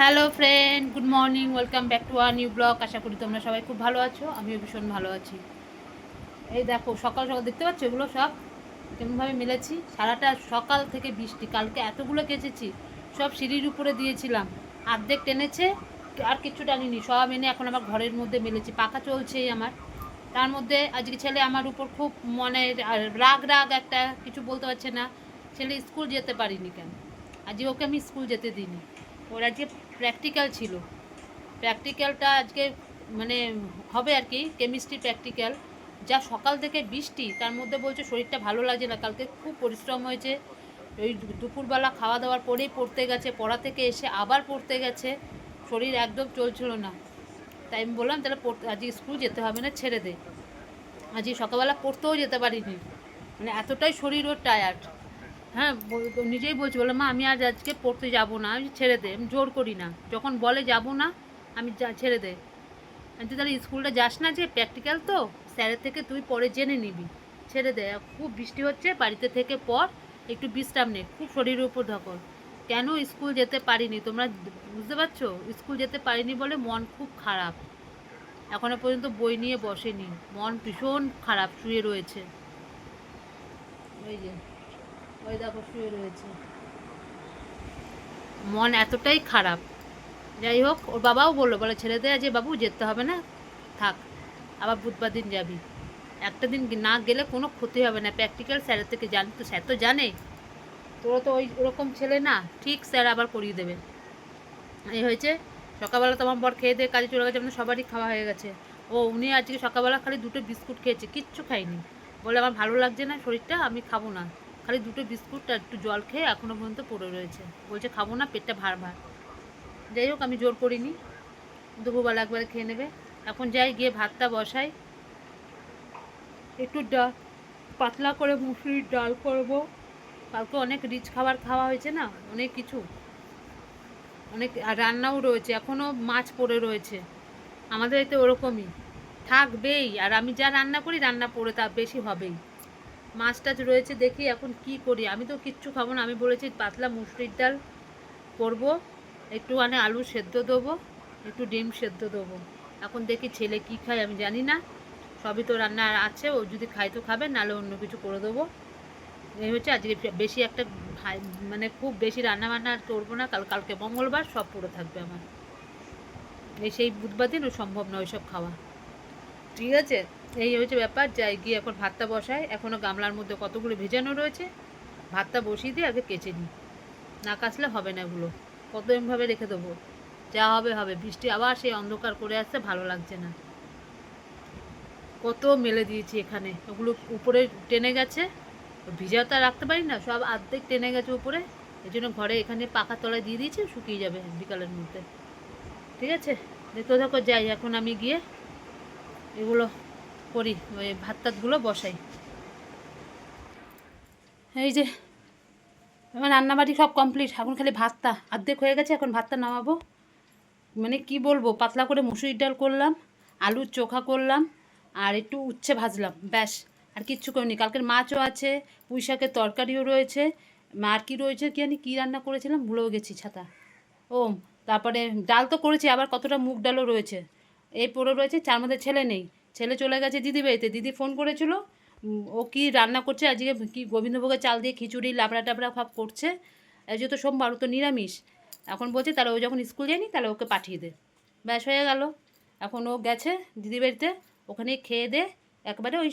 Hello friend, good morning, welcome back to our new blog. আশা করি তোমরা সবাই খুব ভালো আছো, আমিও ভীষণ ভালো আছি। এই দেখো, সকাল সকাল, দেখতে পাচ্ছ এগুলো সব? কেমনভাবে মিলেছি? সারাটা সকাল থেকে বৃষ্টি, কালকে এতগুলো কেচেছি, সব সিঁড়ির উপরে দিয়েছিলাম। আর্ধেক টেনেছে, আর কিছু টানিনি, সব এনে এখন আমার ঘরের মধ্যে মেলেছি, পাখা চলছেই আমার। তার মধ্যে আজকে ছেলে আমার উপর খুব মনে রাগ রাগ একটা, কিছু বলতে পারছে না, ছেলে স্কুল যেতে পারিনি কেন? আজকে ওকে আমি স্কুল যেতে দিইনি। ওর আজকে প্র্যাকটিক্যাল ছিল। প্র্যাকটিক্যালটা আজকে মানে হবে আর কি কেমিস্ট্রি প্র্যাকটিক্যাল যা সকাল থেকে বৃষ্টি, তার মধ্যে বলছে শরীরটা ভালো লাগছে না। কালকে খুব পরিশ্রম হয়েছে। ওই দুপুরবেলা খাওয়া দাওয়ার পরেই পড়তে গেছে, পড়া থেকে এসে আবার পড়তে গেছে। শরীর একদম চলছিল না। তাই আমি বললাম, তাহলে পড়তে আজকে স্কুল যেতে হবে না, ছেড়ে দে। আজকে সকালবেলা পড়তেও যেতে পারিনি। মানে এতটাই শরীর ওর টায়ার্ড হ্যাঁ নিজেই বলছি বলে মা, আমি আজ আজকে পড়তে যাব না, আমি ছেড়ে দে, আমি জোর করি না। যখন বলে যাব না, আমি যা- ছেড়ে দে। আমি তুই তাহলে স্কুলটা যাস না যে প্র্যাকটিক্যাল তো? স্যারের থেকে তুই পরে জেনে নিবি। ছেড়ে দে, খুব বৃষ্টি হচ্ছে, বাড়িতে থেকে পর একটু বিশ্রাম নে, খুব শরীরের উপর ধকল। কেন স্কুল যেতে পারিনি? তোমরা বুঝতে পারছ? স্কুল যেতে পারিনি বলে মন খুব খারাপ। এখনও পর্যন্ত বই নিয়ে বসেনি। মন ভীষণ খারাপ, শুয়ে রয়েছে। ওই যে। ওই দেখো, শুয়ে রয়েছে। মন এতটাই খারাপ। যাই হোক, ওর বাবাও বলল, বলে ছেড়ে দেয় যে বাবু যেতে হবে না? থাক, আবার বুধবার দিন যাবি। একটা দিন না গেলে কোনো ক্ষতি হবে না। প্র্যাকটিক্যাল স্যারের থেকে জানি তো স্যার তো জানে। তোরা তো ওই ওরকম ছেলে না। ঠিক স্যার আবার করিয়ে দেবে। এই হয়েছে, সকালবেলা তোমার বর খেয়ে দিয়ে কাজে চলে গেছে আমাদের সবারই খাওয়া হয়ে গেছে। ও, উনি আজকে সকালবেলা খালি দুটো বিস্কুট খেয়েছে, কিচ্ছু খাইনি বলে, আমার ভালো লাগছে না শরীরটা, আমি খাব না। খালি দুটো বিস্কুট আর একটু জল খেয়ে এখনও পর্যন্ত পড়ে রয়েছে। বলছে খাব না, পেটটা ভার ভার। যাই হোক, আমি জোর করিনি। দুপুরবেলা একবার খেয়ে নেবে। এখন যাই, গিয়ে ভাতটা বসাই। একটু ডাল পাতলা করে মুসুরির ডাল করব। কালকে অনেক রিচ খাবার খাওয়া হয়েছে না, অনেক কিছু। অনেক রান্নাও রয়েছে এখনও মাছ পড়ে রয়েছে। আমাদের এতে ওরকমই। থাকবেই, আর আমি যা রান্না করি, রান্না পড়ে তা বেশি হবেই। মাছ টাছ রয়েছে দেখি এখন কি করি। আমি তো কিচ্ছু খাব না। আমি বলেছি পাতলা মুসুরির ডাল করব। একটুখানি আলু সেদ্ধ দেবো, একটু ডিম সেদ্ধ দেবো। এখন দেখি ছেলে কি খায় আমি জানি না। সবই তো রান্না আছে, ও যদি খায় তো খাবে, নাহলে অন্য কিছু করে দেবো। এই হচ্ছে আজকে বেশি একটা মানে খুব বেশি রান্না বান্না করব না। কাল, কালকে মঙ্গলবার সব পড়ে থাকবে আমার। এই সেই বুধবার দিন সম্ভব নয় সব খাওয়া। ঠিক আছে? এই হচ্ছে ব্যাপার যাই গিয়ে এখন ভাতটা বসায়। এখনও গামলার মধ্যে কতগুলো ভেজানো রয়েছে, ভাতটা বসিয়ে দিয়ে আগে কেচে নিই। না কাচলে হবে না এগুলো। কত এমভাবে রেখে দেবো? যা হবে হবে। বৃষ্টি আবার সেই অন্ধকার করে আসছে, ভালো লাগছে না। কত মেলে দিয়েছি এখানে। ওগুলো উপরে টেনে গেছে। ভিজা তো রাখতে পারি না, সব আর্ধেক টেনে গেছে উপরে। এই জন্য ঘরে এখানে পাখার তলায় দিয়ে দিয়েছে, শুকিয়ে যাবে বিকালের মধ্যে। ঠিক আছে? তো থাকো, যাই। এখন আমি গিয়ে এগুলো করি, ওই ভাত টাতগুলো বসাই। এই যে, আমার রান্নাবাড়ি সব কমপ্লিট এখন খালি ভাতটা। অর্ধেক হয়ে গেছে, এখন ভাতটা নামাবো। মানে কি বলব, পাতলা করে মুসুরির ডাল করলাম, আলুর চোখা করলাম, আর একটু উচ্ছে ভাজলাম, ব্যাস। আর কিচ্ছু করিনি। কালকের মাছও আছে, পুঁই শাকের তরকারিও রয়েছে, আর কি রয়েছে কি জানি, কী রান্না করেছিলাম, ভুলেও গেছি ছাতা। ও তারপরে ডাল তো করেছি, আবার কতটা মুগ ডালও রয়েছে। এই পড়ে রয়েছে, চার মধ্যে ছেলে নেই। ছেলে চলে গেছে দিদি বাড়িতে। দিদি ফোন করেছিল ও কি রান্না করছে? আজকে কি গোবিন্দভোগের চাল দিয়ে খিচুড়ি, লাবড়া টাবড়া সব করছে। আজ তো সোমবার তো নিরামিষ। এখন বলছে তাহলে ও যখন স্কুল যায়নি, তাহলে ওকে পাঠিয়ে দে। ব্যাস, হয়ে গেল। এখন ও গেছে দিদি বাড়িতে, ওখানে খেয়ে দে, একবারে ওই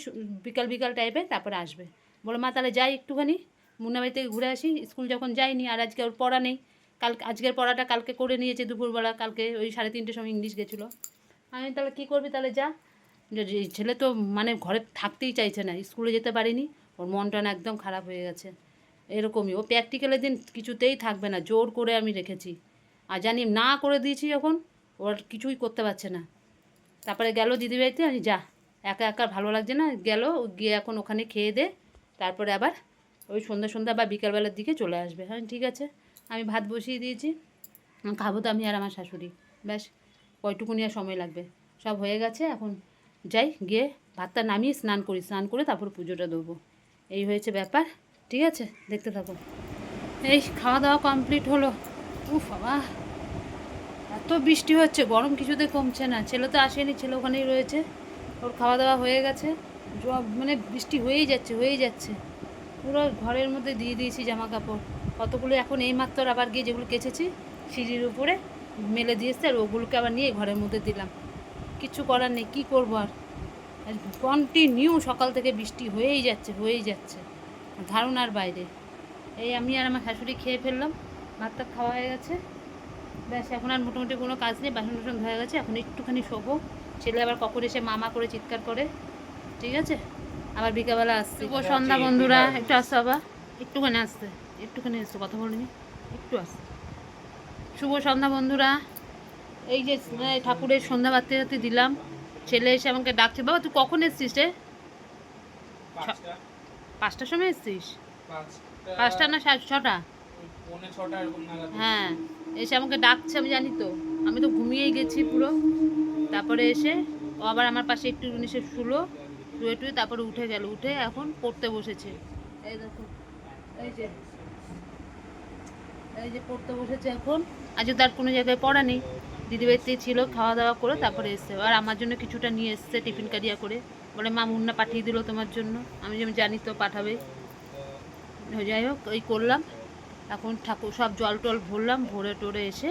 বিকাল বিকাল টাইপে তারপরে আসবে। বলো, মা, তাহলে যাই একটুখানি, মুন্না বাড়ি থেকে ঘুরে আসি। স্কুল যখন যাইনি আর আজকে ওর পড়া নেই। কাল, আজকের পড়াটা কালকে করে নিয়েছে দুপুরবেলা, কালকে ওই সাড়ে তিনটের সময় ইংলিশ গেছিল। আমি তাহলে কী করবি? তাহলে যে। ছেলে তো মানে ঘরে থাকতেই চাইছে না, স্কুলে যেতে পারিনি, ওর মনটা না একদম খারাপ হয়ে গেছে। এরকমই, ও প্র্যাকটিক্যালের দিন কিছুতেই থাকবে না, জোর করে আমি রেখেছি। আর জানি না করে দিয়েছি যখন ওর কিছুই করতে পারছে না। তারপরে গেল দিদিবাড়িতে আমি যা, একা একা ভালো লাগছে না, গেল, গিয়ে এখন ওখানে খেয়ে দে, তারপরে আবার ওই সন্ধ্যা সন্ধ্যা বা বিকালবেলার দিকে চলে আসবে। হ্যাঁ ঠিক আছে, আমি ভাত বসিয়ে দিয়েছি, খাব তো আমি আর আমার শাশুড়ি, ব্যাস কয়টুকুনি আর সময় লাগবে। সব হয়ে গেছে, এখন যাই, গিয়ে ভাতটা নামিয়ে স্নান করি, স্নান করে তারপর পুজোটা দেবো। এই হয়েছে ব্যাপার, ঠিক আছে? দেখতে থাকো। এই খাওয়া দাওয়া কমপ্লিট হলো। উফ বাবা, এত বৃষ্টি হচ্ছে, গরম কিছুতে কমছে না। ছেলে তো আসেনি, ছেলে ওখানেই রয়েছে। ওর খাওয়া দাওয়া হয়ে গেছে। মানে বৃষ্টি হয়েই যাচ্ছে হয়েই যাচ্ছে। পুরো ঘরের মধ্যে দিয়ে দিয়েছি জামা কাপড় কতগুলো এখন এই মাত্র আবার গিয়ে যেগুলো কেচেছি, সিঁড়ির উপরে মেলে দিয়ে এসছে আর ওগুলোকে আবার নিয়ে ঘরের মধ্যে দিলাম। কিছু করার নেই কী করব আর? কন্টিনিউ সকাল থেকে বৃষ্টি হয়েই যাচ্ছে হয়েই যাচ্ছে। ধারণার বাইরে। এই আমি আর আমার শাশুড়ি খেয়ে ফেললাম ভাতটা খাওয়া হয়ে গেছে। ব্যাস এখন আর মোটামুটি কোনো কাজ নেই বাসন টাসন হয়ে গেছে এখন একটুখানি শোবো। ছেলে আবার কখন এসে মামা করে চিৎকার করে ঠিক আছে? আবার বিকালবেলা আসছে। শুভ সন্ধ্যা বন্ধুরা একটু আসতে আবার। একটুখানি আসতে একটুখানি আসতে কথা বলিনি একটু আসতে। শুভ সন্ধ্যা বন্ধুরা। এই যে ঠাকুরের সন্ধ্যা বাতি বাতি দিলাম। ছেলে এসে আমাকে ডাকছে বাবা তুই কখন এসছিস রে? পাঁচটা। পাঁচটার সময় এসছিস? পাঁচটা। না সাড়ে ছটা? হ্যাঁ এসে আমাকে ডাকছে আমি জানি তো। আমি তো ঘুমিয়েই গেছি পুরো। তারপরে এসে ও আবার আমার পাশে একটু এসে শুলো শুয়ে টুয়ে তারপরে উঠে গেল। উঠে এখন পড়তে বসেছে। এই দেখো এই যে এই যে পড়তে বসেছে এখন। আজও তার কোনো জায়গায় পড়া নেই। দিদিবাড়িতেই ছিল খাওয়া দাওয়া করে তারপরে এসছে। আর আমার জন্য কিছুটা নিয়ে এসছে টিফিন কারিয়া করে। বলে, মা, মুন্না পাঠিয়ে দিল তোমার জন্য। আমি যেমন জানি তো পাঠাবে। যাই হোক, ওই করলাম। এখন ঠাকুর, সব জল টল ভরলাম, ভরে টরে এসে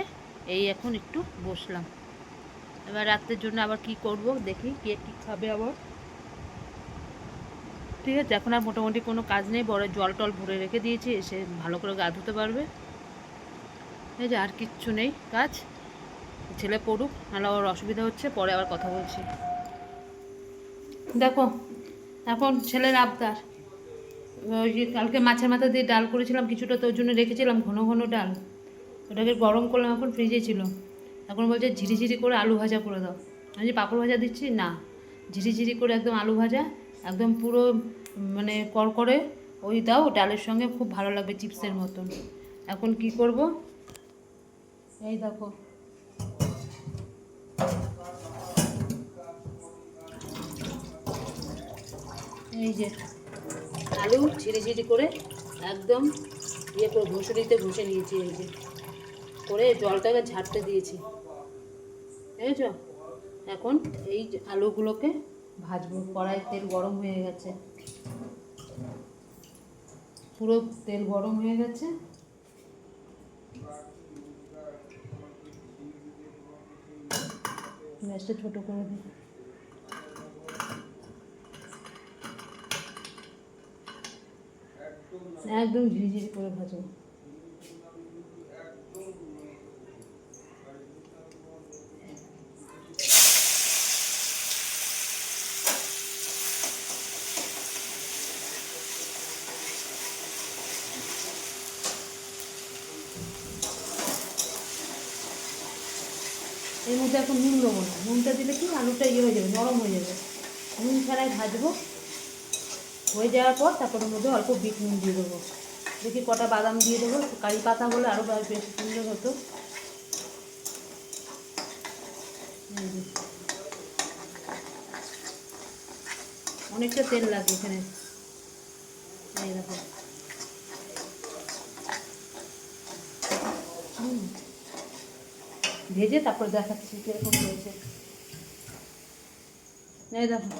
এই এখন একটু বসলাম। এবার রাত্রের জন্য আবার কি করব, দেখি কে কী খাবে আবার। ঠিক আছে, এখন আর মোটামুটি কোনো কাজ নেই। বড় জল টল ভরে রেখে দিয়েছি, এসে ভালো করে গা ধুতে পারবে। ঠিক আছে আর কিচ্ছু নেই কাজ। ছেলে পড়ুক, নাহলে ওর অসুবিধা হচ্ছে, পরে আবার কথা বলছি। দেখো, এখন ছেলের আবদার। ওই যে কালকে মাছের মাথা দিয়ে ডাল করেছিলাম, কিছুটা তোর জন্য রেখেছিলাম, ঘন ঘন ডাল। ওটাকে গরম করলাম, এখন ফ্রিজে ছিল। এখন বলছে ঝিরিঝিরি করে আলু ভাজা করে দাও। আমি যে পাঁপড় ভাজা দিচ্ছি? না। ঝিরিঝিরি করে একদম আলু ভাজা, একদম পুরো মানে করকরে ওই দাও, ডালের সঙ্গে খুব ভালো লাগবে, চিপসের মতন। এখন কি করব? এই দেখো। এই যে আলু ঝিরি ঝিরি করে একদম ইয়ে করে ঘুষুরিতে ঘষে নিয়েছি এই যে। করে জলটাকে ঝাড়তে দিয়েছি। বুঝেছ? এখন এই আলুগুলোকে ভাজবো। কড়াই তেল গরম হয়ে গেছে। পুরো তেল গরম হয়ে গেছে। গ্যাসটা ছোটো করে দিই। একদম ঝিরিঝিরি করে ভাজো। এর মধ্যে এখন নুন দেবো না। নুনটা দিলে কি? আলুটা ইয়ে হয়ে যাবে, নরম হয়ে যাবে। নুন ছাড়াই ভাজবো। হয়ে যাওয়ার পর তারপর মধ্যে অল্প বিট নুন দিয়ে দেবো। দেখি কটা বাদাম দিয়ে দেবো। কারি পাতা হলে আরও বেশি সুন্দর হতো। অনেকটা তেল লাগে এখানে। এই ভেজে তারপর দেখাচ্ছি কীরকম হয়েছে। দেখো।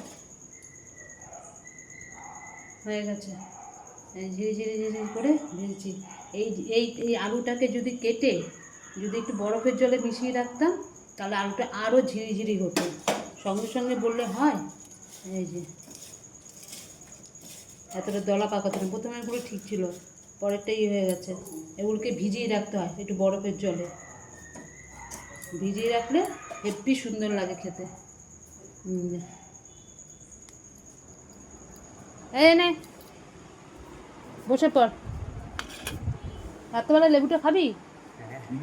হয়ে গেছে। ঝিরি ঝিরি ঝিরি করে ভেজেছি এই এই এই আলুটাকে যদি কেটে, যদি একটু বরফের জলে মিশিয়ে রাখতাম, তাহলে আলুটা আরও ঝিরি ঝিরি হতো। সঙ্গে সঙ্গে বললে হয়, এই যে, এতটা দলা পাকাতো না প্রথমে এগুলো ঠিক ছিল, পরেরটা ইয়ে হয়ে গেছে। এগুলোকে ভিজিয়ে রাখতে হয় একটু বরফের জলে। ভিজিয়ে রাখলে হেব্বি সুন্দর লাগে খেতে। এই নে। বসে পড়। রাত্রেবেলা লেবুটা খাবি?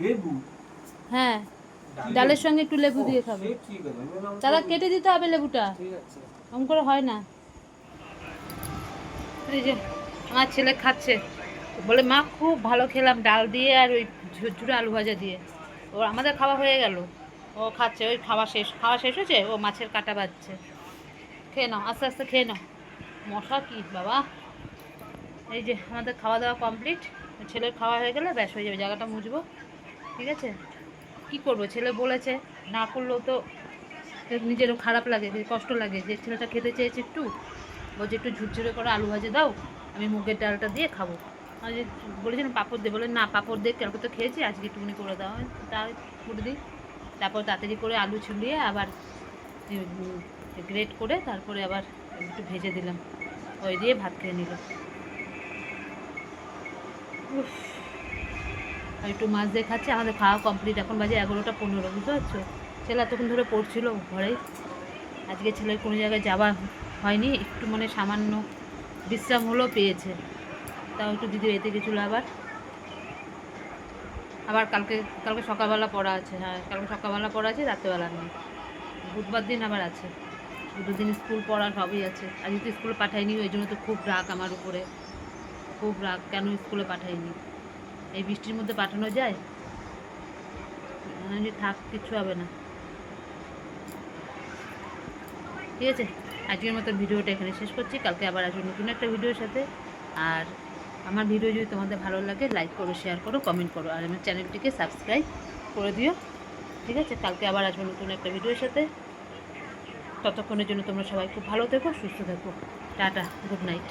লেবু? হ্যাঁ। ডালের সঙ্গে একটু লেবু দিয়ে খাবে। তারা কেটে দিতে হবে লেবুটা। এরকম করে হয় না। এই যে আমার ছেলে খাচ্ছে। বলে মা খুব ভালো খেলাম ডাল দিয়ে আর ওই ঝুরঝুরে আলু ভাজা দিয়ে। ও আমাদের খাওয়া হয়ে গেল। ও খাচ্ছে ওই খাওয়া শেষ খাওয়া শেষ হয়েছে? ও মাছের কাটা বাজছে। খেয়ে নাও আস্তে আস্তে খেয়ে নাও। মশা কি, বাবা? এই যে আমাদের খাওয়া দাওয়া কমপ্লিট ছেলের খাওয়া হয়ে গেলে ব্যাস, হয়ে যাবে, জায়গাটা মুছবো, ঠিক আছে? কি করব? ছেলে বলেছে, না করলেও তো নিজেরও খারাপ লাগে কষ্ট লাগে, যে ছেলেটা খেতে চেয়েছে একটু, বলছে, একটু ঝুরঝুরে করে আলু ভাজে দাও, আমি মুগের ডালটা দিয়ে খাব। আমি বলেছিলাম পাঁপড় দে বলে, না, পাঁপড় দিয়ে কালকে তো খেয়েছি, আজকে একটুখানি করে দাও। তাই করে দিই। তারপর তাড়াতাড়ি করে আলু ছুলিয়ে আবার গ্রেট করে তারপরে আবার একটু ভেজে দিলাম। ওই দিয়ে ভাত খেয়ে নিল। একটু মাছ দিয়ে খাচ্ছে, আমাদের খাওয়া কমপ্লিট এখন বাজে এগারোটা পনেরো, বুঝতে পারছ? ছেলে এতক্ষণ ধরে পড়ছিল ঘরে। আজকে ছেলের কোনো জায়গায় যাওয়া হয়নি, একটু মানে সামান্য বিশ্রাম হলেও পেয়েছে। তাও একটু দিদি এতে গেছিল আবার। আবার কালকে কালকে সকালবেলা পড়া আছে হ্যাঁ কালকে সকালবেলা পড়া আছে, রাত্রেবেলা নেই বুধবার দিন আবার আছে। দুদিন স্কুল পড়া সবই আছে। আজকে তো স্কুলে পাঠাইনি, ওই জন্য তো খুব রাগ আমার উপরে। খুব রাগ, কেন স্কুলে পাঠাইনি? এই বৃষ্টির মধ্যে পাঠানো যায়? আমি থাক কিচ্ছু হবে না। ঠিক আছে, আজকের মতো ভিডিওটা এখানে শেষ করছি। কালকে আবার আসব নতুন একটা ভিডিওর সাথে। আর আমার ভিডিও যদি তোমাদের ভালো লাগে লাইক করো শেয়ার করো কমেন্ট করো, আর আমার চ্যানেলটিকে সাবস্ক্রাইব করে দিও। ঠিক আছে, কালকে আবার আসব নতুন একটা ভিডিওর সাথে। ততক্ষণের জন্য তোমরা সবাই খুব ভালো থেকো সুস্থ থেকো। Tata good night.